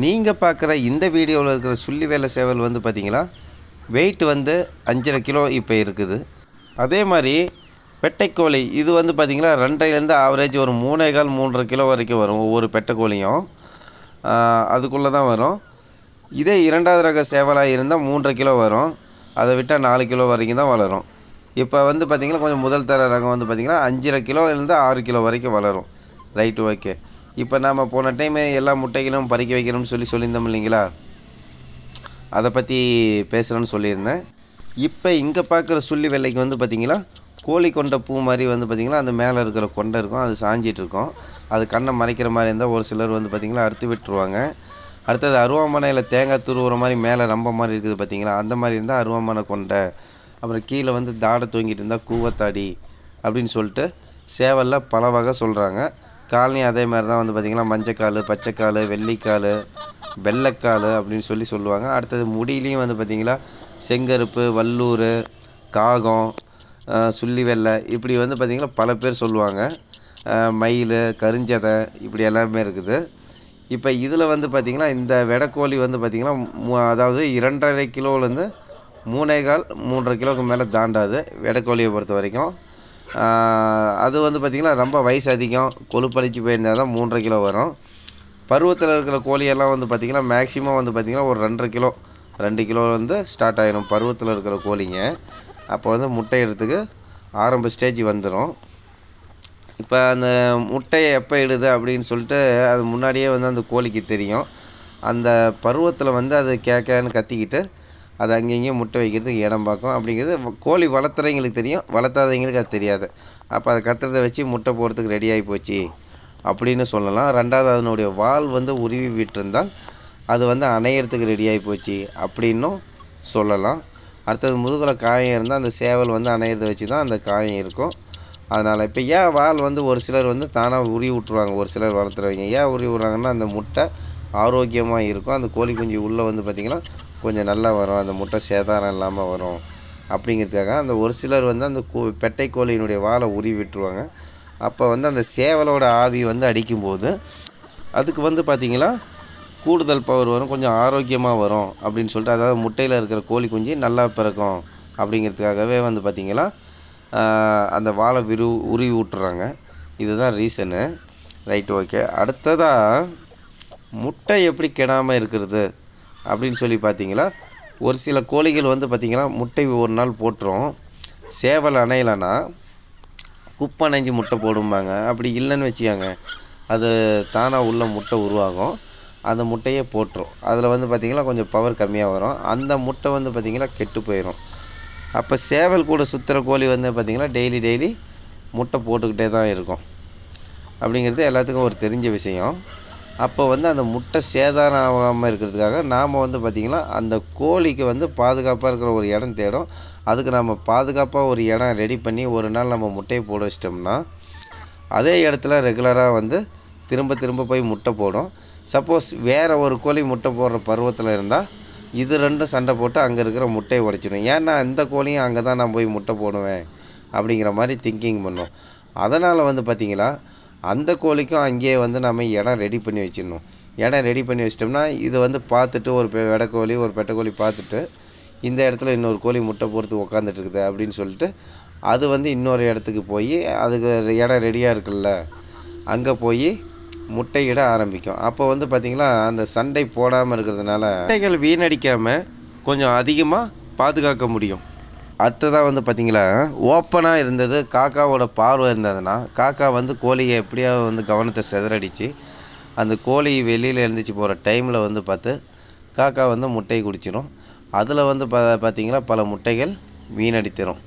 நீங்கள் பார்க்குற இந்த வீடியோவில் இருக்கிற சுள்ளி வேலை சேவல் வந்து பார்த்திங்களா? வெயிட் வந்து அஞ்சரை கிலோ இப்போ இருக்குது. அதே மாதிரி பெட்டைக்கோழி இது வந்து பார்த்திங்களா ரெண்டையிலேருந்து ஆவரேஜ் ஒரு மூணே கால் மூன்றரை கிலோ வரைக்கும் வரும் ஒவ்வொரு பெட்டைக்கோழியும். அதுக்குள்ளே தான் வரும். இதே இரண்டாவது ரக சேவலாக இருந்தால் மூன்றரை கிலோ வரும். அதை விட்டால் நாலு கிலோ வரைக்கும் தான் வளரும். இப்போ வந்து பார்த்திங்கன்னா கொஞ்சம் முதல் தர ரகம் வந்து பார்த்திங்கன்னா அஞ்சரை கிலோலேருந்து ஆறு கிலோ வரைக்கும் வளரும். ரைட்டு ஓகே இப்போ நாம் போன டைம் எல்லா முட்டைகளும் பறிக்க வைக்கணும்னு சொல்லி சொல்லியிருந்தோம் இல்லைங்களா? அதை பற்றி பேசுகிறேன்னு சொல்லியிருந்தேன். இப்போ இங்கே பார்க்குற சுள்ளி வெள்ளைக்கு வந்து பார்த்திங்களா கோழி கொண்ட பூ மாதிரி வந்து பார்த்திங்கன்னா அந்த மேலே இருக்கிற கொண்டை இருக்கும் அது சாஞ்சிட்டு இருக்கும். அது கண்ணை மறைக்கிற மாதிரி இருந்தால் ஒரு சிலர் வந்து பார்த்திங்களா அறுத்து விட்டுருவாங்க. அடுத்தது அருவாமனையில் தேங்காய் துருவுற மாதிரி மேலே ரொம்ப மாதிரி இருக்குது பார்த்திங்களா அந்த மாதிரி இருந்தால் அருவாமனை கொண்டை. அப்புறம் கீழே வந்து தாடை தூங்கிட்டு இருந்தால் கூவத்தாடி அப்படின்னு சொல்லிட்டு சேவலில் பல வகை சொல்கிறாங்க காலனி அதே மாதிரி தான் வந்து பார்த்திங்கன்னா மஞ்சக்கால் பச்சைக்கால் வெள்ளிக்கால் வெள்ளைக்கால் அப்படின்னு சொல்லி சொல்லுவாங்க. அடுத்தது முடியிலையும் வந்து பார்த்திங்களா செங்கருப்பு வல்லூர் காகம் சுள்ளி வெள்ளை இப்படி வந்து பார்த்திங்கன்னா பல பேர் சொல்லுவாங்க. மயில் கருஞ்சதை இப்படி எல்லாமே இருக்குது. இப்போ இதில் வந்து பார்த்திங்கன்னா இந்த வெடக்கோழி வந்து பார்த்திங்கன்னா மு- அதாவது இரண்டரை கிலோலேருந்து மூணே கால் மூன்றரை கிலோவுக்கு மேலே தாண்டாது வெடக்கோழியை பொறுத்த வரைக்கும். அது வந்து பார்த்திங்கன்னா ரொம்ப வயசு அதிகம். கொழுப்பளிச்சு போயிருந்தால் தான் மூன்றரை கிலோ வரும். பருவத்தில் இருக்கிற கோழியெல்லாம் வந்து பார்த்திங்கன்னா மேக்ஸிமம் வந்து பார்த்திங்கன்னா ஒரு ரெண்டரை கிலோ ரெண்டு கிலோ வந்து ஸ்டார்ட் ஆகிடும் பருவத்தில் இருக்கிற கோழிங்க. அப்போ வந்து முட்டையிடத்துக்கு ஆரம்ப ஸ்டேஜ் வந்துடும் இப்போ அந்த முட்டையை எப்போ இடுது அப்படின்னு சொல்லிட்டு அது முன்னாடியே வந்து அந்த கோழிக்கு தெரியும். அந்த பருவத்தில் வந்து அது கேட்கன்னு கத்திக்கிட்டு அது அங்கங்கேயும் முட்டை வைக்கிறதுக்கு இடம் பார்க்கும். அப்படிங்கிறது கோழி வளர்த்துறவங்களுக்கு தெரியும் வளர்த்தாதவங்களுக்கு அது தெரியாது. அப்போ அதை கத்துறதை வச்சு முட்டை போடுறதுக்கு ரெடி ஆகி போச்சு அப்படின்னு சொல்லலாம். ரெண்டாவது அதனுடைய வால் வந்து உருவி விட்டிருந்தால் அது வந்து அணையிறதுக்கு ரெடி ஆகி போச்சு அப்படின்னும் சொல்லலாம். அடுத்தது முதுகில் காயம் இருந்தால் அந்த சேவல் வந்து அணையிறத வச்சு தான் அந்த காயம் இருக்கும். அதனால் இப்போ ஏன் வால் வந்து ஒரு சிலர் வந்து தானாக உருவி விட்ருவாங்க ஒரு சிலர் வளர்த்துறவங்க? ஏன் உருவி விட்றாங்கன்னா அந்த முட்டை ஆரோக்கியமாக இருக்கும். அந்த கோழி குஞ்சு உள்ளே வந்து பார்த்திங்கன்னா கொஞ்சம் நல்லா வரும். அந்த முட்டை சேதாரம் இல்லாமல் வரும். அப்படிங்கிறதுக்காக அந்த ஒரு சிலர் வந்து அந்த கோ பெட்டை கோழியினுடைய வாழை உருவி விட்டுருவாங்க. அப்போ வந்து அந்த சேவலோட ஆவி வந்து அடிக்கும்போது அதுக்கு வந்து பார்த்திங்களா கூடுதல் பவர் வரும் கொஞ்சம் ஆரோக்கியமாக வரும் அப்படின்னு சொல்லிட்டு அதாவது முட்டையில் இருக்கிற கோழி குஞ்சு நல்லா பிறக்கும் அப்படிங்கிறதுக்காகவே வந்து பார்த்திங்களா அந்த வாழை விரு உருவி விட்டுறாங்க. இதுதான் ரீசனு. Right okay. அடுத்ததாக முட்டை எப்படி கெடாமல் இருக்கிறது? அப்படின்னு சொல்லி பார்த்தீங்களா? ஒரு சில கோழிகள் வந்து பார்த்திங்கன்னா முட்டை ஒரு நாள் போட்டுரும். சேவல் அணையலைன்னா குப்பை அணைஞ்சு முட்டை போடும்பாங்க. அப்படி இல்லைன்னு வச்சுக்காங்க. அது தானாக உள்ள முட்டை உருவாகும். அந்த முட்டையே போட்டுரும். அதில் வந்து பார்த்திங்கன்னா கொஞ்சம் பவர் கம்மியாக வரும். அந்த முட்டை வந்து பார்த்திங்கன்னா கெட்டு போயிடும் அப்போ சேவல் கூட சுற்றுற கோழி வந்து பார்த்திங்கன்னா டெய்லி டெய்லி முட்டை போட்டுக்கிட்டே தான் இருக்கும். அப்படிங்கிறது எல்லாத்துக்கும் ஒரு தெரிஞ்ச விஷயம். அப்போ வந்து அந்த முட்டை சேதாரம் ஆகாமல் இருக்கிறதுக்காக நாம் வந்து பார்த்திங்கன்னா அந்த கோழிக்கு வந்து பாதுகாப்பாக இருக்கிற ஒரு இடம் தேடும். அதுக்கு நம்ம பாதுகாப்பாக ஒரு இடம் ரெடி பண்ணி ஒரு நாள் நம்ம முட்டையை போட வச்சிட்டோம்னா அதே இடத்துல ரெகுலராக வந்து திரும்ப திரும்ப போய் முட்டை போடும். சப்போஸ் வேறு ஒரு கோழி முட்டை போடுற பருவத்தில் இருந்தால் இது ரெண்டும் சண்டை போட்டு அங்கே இருக்கிற முட்டையை உடைச்சிடும். ஏன்னா இந்த கோழியும் அங்கே தான் நான் போய் முட்டை போடுவேன் அப்படிங்கிற மாதிரி திங்கிங் பண்ணும். அதனால் வந்து பார்த்திங்களா அந்த கோழிக்கும் அங்கேயே வந்து நம்ம இடம் ரெடி பண்ணி வச்சிடணும். இடம் ரெடி பண்ணி வச்சிட்டோம்னா இது வந்து பார்த்துட்டு ஒரு பெ- வெடைக்கோழி ஒரு பெட்டைக்கோழி பார்த்துட்டு இந்த இடத்துல இன்னொரு கோழி முட்டை போடுறது உட்காந்துட்டு இருக்குது அப்படின்னு சொல்லிட்டு அது வந்து இன்னொரு இடத்துக்கு போய் அதுக்கு இடம் ரெடியாக இருக்குல்ல அங்கே போய் முட்டையிட ஆரம்பிக்கும். அப்போ வந்து பார்த்திங்களா அந்த சண்டை போடாமல் இருக்கிறதுனால முட்டைகள் வீணடிக்காமல் கொஞ்சம் அதிகமாக பாதுகாக்க முடியும். அடுத்ததாக வந்து பார்த்திங்களா ஓப்பனாக இருந்தது காக்காவோட பார்வை இருந்ததுன்னா காக்கா வந்து கோழியை எப்படியாவது வந்து கவனத்தை சிதறடிச்சு அந்த கோழி வெளியில் எழுந்திரிச்சு போகிற டைமில் வந்து பார்த்து காக்கா வந்து முட்டையை குடிச்சிடும் அதில் வந்து பா பார்த்திங்களா பல முட்டைகள் வீணடித்திரும்.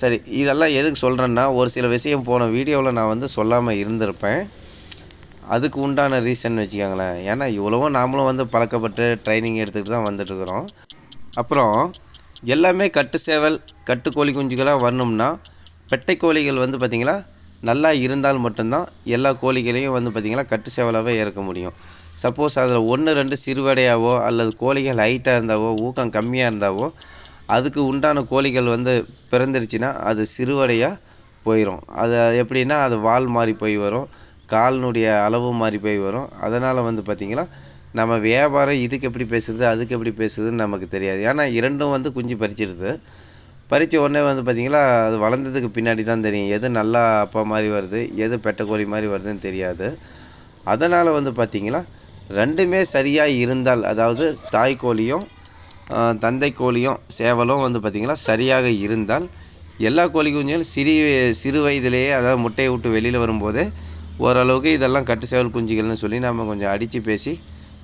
சரி இதெல்லாம் எதுக்கு சொல்கிறேன்னா ஒரு சில விஷயம் போன வீடியோவில் நான் வந்து சொல்லாமல் இருந்திருப்பேன். அதுக்கு உண்டான ரீசன் வச்சுக்கோங்களேன். ஏன்னா இவ்வளவோ நாமளும் வந்து பழக்கப்பட்டு ட்ரைனிங் எடுத்துக்கிட்டு தான் வந்துட்டுருக்குறோம் அப்புறம் எல்லாமே கட்டு சேவல் கட்டு கோழி குஞ்சுகளாக வரணும்னா பெட்டை கோழிகள் வந்து பார்த்திங்களா நல்லா இருந்தால் மட்டும்தான் எல்லா கோழிகளையும் வந்து பார்த்திங்கன்னா கட்டு சேவலாகவே இறக்க முடியும். சப்போஸ் அதில் ஒன்று ரெண்டு சிறுவடையாவோ அல்லது கோழிகள் ஹைட்டாக இருந்தாவோ ஊக்கம் கம்மியாக இருந்தாவோ அதுக்கு உண்டான கோழிகள் வந்து பிறந்துருச்சுன்னா அது சிறுவடையாக போயிடும் அது எப்படின்னா அது வால் மாறி போய் வரும் காலினுடைய அளவு மாறி போய் வரும். அதனால் வந்து பார்த்திங்கன்னா நம்ம வியாபாரம் இதுக்கு எப்படி பேசுகிறது அதுக்கு எப்படி பேசுறதுன்னு நமக்கு தெரியாது. ஏன்னா இரண்டும் வந்து குஞ்சு பறிச்சிருது பறித்த உடனே வந்து பார்த்திங்களா அது வளர்ந்ததுக்கு பின்னாடி தான் தெரியும். எது நல்லா அப்பா மாதிரி வருது எது பெட்டக்கோழி மாதிரி வருதுன்னு தெரியாது. அதனால் வந்து பார்த்திங்களா ரெண்டுமே சரியாக இருந்தால் அதாவது தாய்க்கோழியும் கோழியும் தந்தை கோழியும் சேவலும் வந்து பார்த்திங்களா சரியாக இருந்தால் எல்லா கோழி குஞ்சுகளும் சிறு சிறு வயதிலேயே அதாவது முட்டையை விட்டு வெளியில் வரும்போதே ஓரளவுக்கு இதெல்லாம் கட்டு சேவல் குஞ்சுகள்னு சொல்லி நம்ம கொஞ்சம் அடித்து பேசி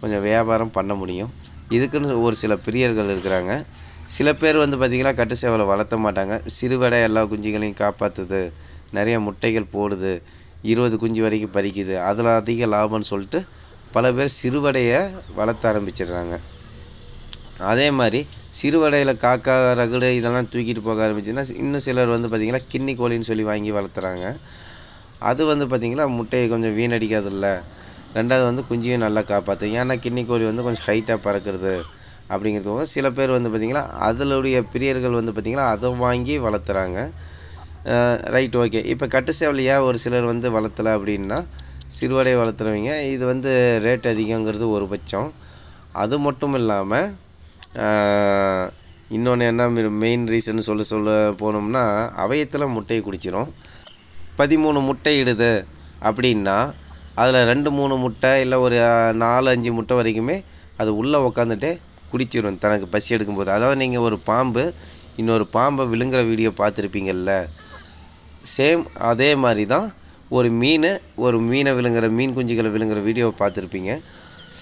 கொஞ்சம் வியாபாரம் பண்ண முடியும். இதுக்குன்னு ஒரு சில பிரியர்கள் இருக்கிறாங்க. சில பேர் வந்து பார்த்திங்கன்னா கட்டு சேவலை வளர்த்த மாட்டாங்க. சிறுவடை எல்லா குஞ்சுகளையும் காப்பாற்றுது நிறைய முட்டைகள் போடுது. இருபது குஞ்சு வரைக்கும் பறிக்குது. அதில் அதிக லாபம்னு சொல்லிட்டு பல பேர் சிறுவடையை வளர்த்த ஆரம்பிச்சிடுறாங்க. அதே மாதிரி சிறுவடையில் காக்கா ரகுடு இதெல்லாம் தூக்கிட்டு போக ஆரம்பிச்சுன்னா இன்னும் சிலர் வந்து பார்த்திங்கன்னா கின்னி கோழின்னு சொல்லி வாங்கி வளர்த்துறாங்க. அது வந்து பார்த்திங்கன்னா முட்டையை கொஞ்சம் வீணடிக்காதில்ல. ரெண்டாவது வந்து குஞ்சையும் நல்லா காப்பாற்றும் ஏன்னா கின்னி கோழி வந்து கொஞ்சம் ஹைட்டாக பறக்கிறது அப்படிங்கிறதுக்கு சில பேர் வந்து பார்த்திங்கன்னா அதிலுடைய பிரியர்கள் வந்து பார்த்திங்கன்னா அதை வாங்கி வளர்த்துறாங்க. ரைட் ஓகே இப்போ கட்டு சேவலையா ஒரு சிலர் வந்து வளர்த்தலை அப்படின்னா சிறுவடை வளர்த்துறவங்க இது வந்து ரேட் அதிகங்கிறது ஒரு பட்சம். அது மட்டும் இல்லாமல் இன்னொன்று என்ன மெயின் ரீசன் சொல்ல சொல்ல போனோம்னா அவயத்தில் முட்டையை குடிச்சிரும். பதிமூணு முட்டை இடுது அப்படின்னா அதில் ரெண்டு மூணு முட்டை இல்லை ஒரு நாலு அஞ்சு முட்டை வரைக்குமே அது உள்ளே உக்காந்துட்டு குடிச்சிடும் தனக்கு பசி எடுக்கும்போது. அதாவது நீங்கள் ஒரு பாம்பு இன்னொரு பாம்பை விழுங்குற வீடியோ பார்த்துருப்பீங்கள்ல சேம் அதே மாதிரி தான் ஒரு மீன் ஒரு மீனை விழுங்குற மீன் குஞ்சுகளை விழுங்குற வீடியோவை பார்த்துருப்பீங்க.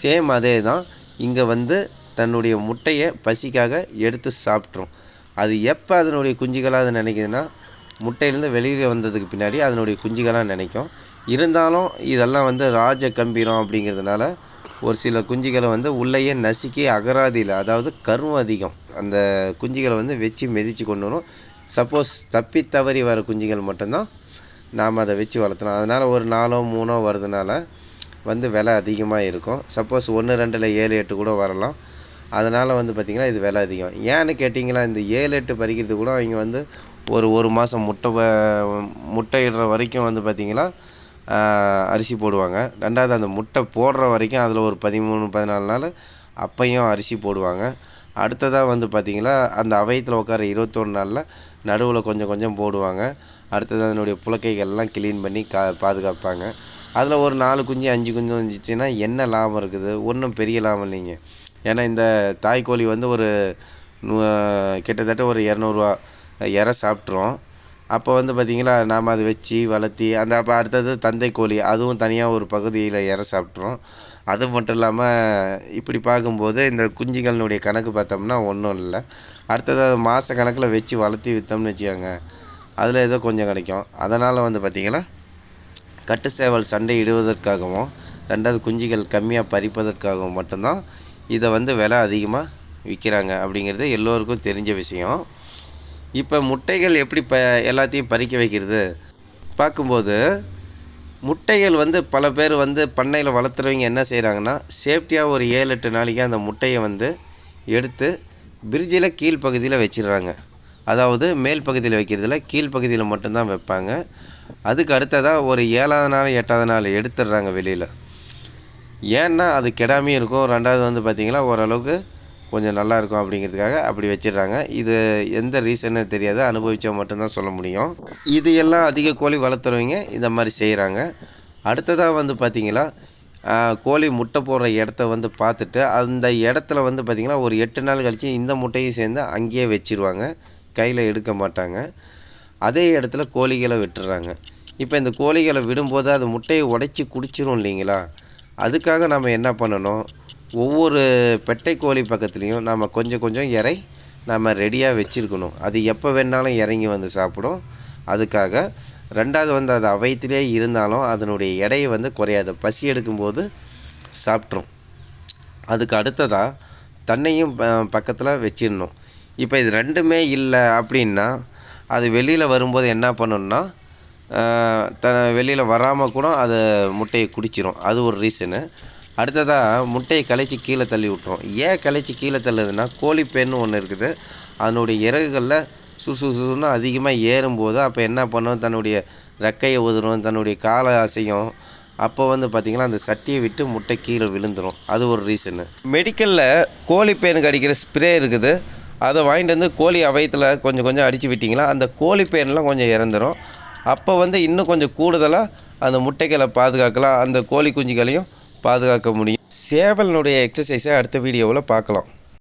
சேம் அதே தான் இங்கே வந்து தன்னுடைய முட்டையை பசிக்காக எடுத்து சாப்பிட்ரும். அது எப்போ அதனுடைய குஞ்சுகளாக அது நினைக்குதுன்னா முட்டையிலேருந்து வெளியில் வந்ததுக்கு பின்னாடி அதனுடைய குஞ்சுகளாக நினைக்கும். இருந்தாலும் இதெல்லாம் வந்து ராஜ கம்பீரம் அப்படிங்கிறதுனால ஒரு சில குஞ்சுகளை வந்து உள்ளேயே நசுக்கி அகராதியில் அதாவது கருவம் அதிகம். அந்த குஞ்சுகளை வந்து வச்சு மிதித்து கொண்டு வரும். சப்போஸ் தப்பி தவறி வர குஞ்சுகள் மட்டும்தான் நாம் அதை வச்சு வளர்த்தலாம். அதனால் ஒரு நாலோ மூணோ வரதுனால வந்து விலை அதிகமாக இருக்கும். சப்போஸ் ஒன்று ரெண்டில் ஏழு எட்டு கூட வரலாம். அதனால் வந்து பார்த்திங்கன்னா இது விலை அதிகம். ஏன்னு கேட்டிங்களா இந்த ஏழு எட்டு பறிக்கிறது கூட அவங்க வந்து ஒரு ஒரு மாதம் முட்டை முட்டையிடுற முட்டை இடுற வரைக்கும் வந்து பார்த்திங்கன்னா அரிசி போடுவாங்க. ரெண்டாவது அந்த முட்டை போடுற வரைக்கும் அதில் ஒரு பதிமூணு பதினாலு நாள் அப்பையும் அரிசி போடுவாங்க. அடுத்ததாக வந்து பார்த்திங்களா அந்த அவயத்தில் உட்கார இருபத்தொன்று நாளில் நடுவில் கொஞ்சம் கொஞ்சம் போடுவாங்க. அடுத்தது அதனுடைய புலக்கைகள்லாம் க்ளீன் பண்ணி கா பாதுகாப்பாங்க. அதில் ஒரு நாலு குஞ்சு அஞ்சு குஞ்சு வந்துச்சுன்னா என்ன லாபம் இருக்குது? ஒன்றும் பெரிய லாபம் இல்லைங்க. ஏன்னா இந்த தாய்க்கோழி வந்து ஒரு கிட்டத்தட்ட ஒரு இரநூறுவா இற சாப்பிட்ரும் அப்போ வந்து பார்த்திங்களா நாம் அதை வச்சு வளர்த்தி அந்த அப்போ அடுத்தது தந்தை கோழி அதுவும் தனியாக ஒரு பகுதியில் இற சாப்பிட்ரும் அது மட்டும் இல்லாமல் இப்படி பார்க்கும்போது இந்த குஞ்சுகளினுடைய கணக்கு பார்த்தோம்னா ஒன்றும் இல்லை. அடுத்தது மாத கணக்கில் வச்சு வளர்த்தி விற்றோம்னு வச்சுக்கோங்க. அதில் ஏதோ கொஞ்சம் கிடைக்கும். அதனால் வந்து பார்த்திங்கன்னா கட்டு சேவல் சண்டை இடுவதற்காகவும் ரெண்டாவது குஞ்சுகள் கம்மியாக பறிப்பதற்காகவும் மட்டும்தான் இதை வந்து விலை அதிகமாக விற்கிறாங்க அப்படிங்கிறது எல்லோருக்கும் தெரிஞ்ச விஷயம். இப்போ முட்டைகள் எப்படி ப எல்லாத்தையும் பறிக்க வைக்கிறது? பார்க்கும்போது முட்டைகள் வந்து பல பேர் வந்து பண்ணையில் வளர்த்துறவங்க என்ன செய்கிறாங்கன்னா சேஃப்டியாக ஒரு ஏழு எட்டு நாளைக்கு அந்த முட்டையை வந்து எடுத்து பிரிட்ஜில் கீழ்ப்பகுதியில் வச்சிடுறாங்க. அதாவது மேல் பகுதியில் வைக்கிறதுல கீழ்ப்பகுதியில் மட்டும்தான் வைப்பாங்க. அதுக்கு அடுத்ததாக ஒரு ஏழாவது நாள் எட்டாவது நாள் எடுத்துடுறாங்க வெளியில். ஏன்னா அது கெடாமையும் இருக்கும். ரெண்டாவது வந்து பார்த்திங்கன்னா ஓரளவுக்கு கொஞ்சம் நல்லா இருக்கும் அப்படிங்கிறதுக்காக அப்படி வச்சிடுறாங்க. இது எந்த ரீசன்னு தெரியாது. அனுபவிச்சா மட்டும்தான் சொல்ல முடியும். இது எல்லாம் அதிக கோழி வளர்த்துறவங்க இந்த மாதிரி செய்கிறாங்க அடுத்ததாக வந்து பார்த்திங்களா கோழி முட்டை போடுற இடத்த வந்து பார்த்துட்டு அந்த இடத்துல வந்து பார்த்திங்கன்னா ஒரு எட்டு நாள் கழித்து இந்த முட்டையும் சேர்ந்து அங்கேயே வச்சிருவாங்க. கையில் எடுக்க மாட்டாங்க. அதே இடத்துல கோழிகளை விட்டுறாங்க. இப்போ இந்த கோழிகளை விடும்போது அது முட்டையை உடைச்சி குடிச்சிரும் இல்லைங்களா? அதுக்காக நம்ம என்ன பண்ணணும்? ஒவ்வொரு பெட்டை கோழி பக்கத்துலேயும் நம்ம கொஞ்சம் கொஞ்சம் இறை நம்ம ரெடியாக வச்சுருக்கணும். அது எப்போ வேணாலும் இறங்கி வந்து சாப்பிடும். அதுக்காக ரெண்டாவது வந்து அது அவைத்திலே இருந்தாலும் அதனுடைய எடையை வந்து குறையாது. பசி எடுக்கும்போது சாப்பிட்ரும். அதுக்கு அடுத்ததாக தன்னையும் பக்கத்தில் வச்சிடணும். இப்போ இது ரெண்டுமே இல்லை அப்படின்னா அது வெளியில் வரும்போது என்ன பண்ணணும்னா த வெளியில் வராமல் கூட அது முட்டையை குடிச்சிரும். அது ஒரு ரீசனு அடுத்ததாக முட்டையை கலைச்சி கீழே தள்ளி விட்டுரும். ஏன் கலைச்சி கீழே தள்ளுதுன்னா கோழி பெண்ணு ஒன்று இருக்குது. அதனுடைய இறகுகளில் சுசு சுசுன்னு அதிகமாக ஏறும்போது அப்போ என்ன பண்ணும்? தன்னுடைய ரெக்கையை உதிரும் தன்னுடைய காலை அசையும். அப்போ வந்து பார்த்திங்கன்னா அந்த சட்டியை விட்டு முட்டை கீழே விழுந்துடும் அது ஒரு ரீசனு மெடிக்கலில் கோழி பேனுக்கு அடிக்கிற ஸ்ப்ரே இருக்குது. அதை வாங்கிட்டு வந்து கோழி அவயத்தில் கொஞ்சம் கொஞ்சம் அடித்து விட்டிங்களா அந்த கோழி பேன்லாம் கொஞ்சம் இறந்துரும். அப்போ வந்து இன்னும் கொஞ்சம் கூடுதலாக அந்த முட்டைகளை பாதுகாக்கலாம். அந்த கோழி குஞ்சுகளையும் பாதுகாக்க முடியும். சேவலினுடைய எக்ஸசைஸை அடுத்த வீடியோவில் பார்க்கலாம்.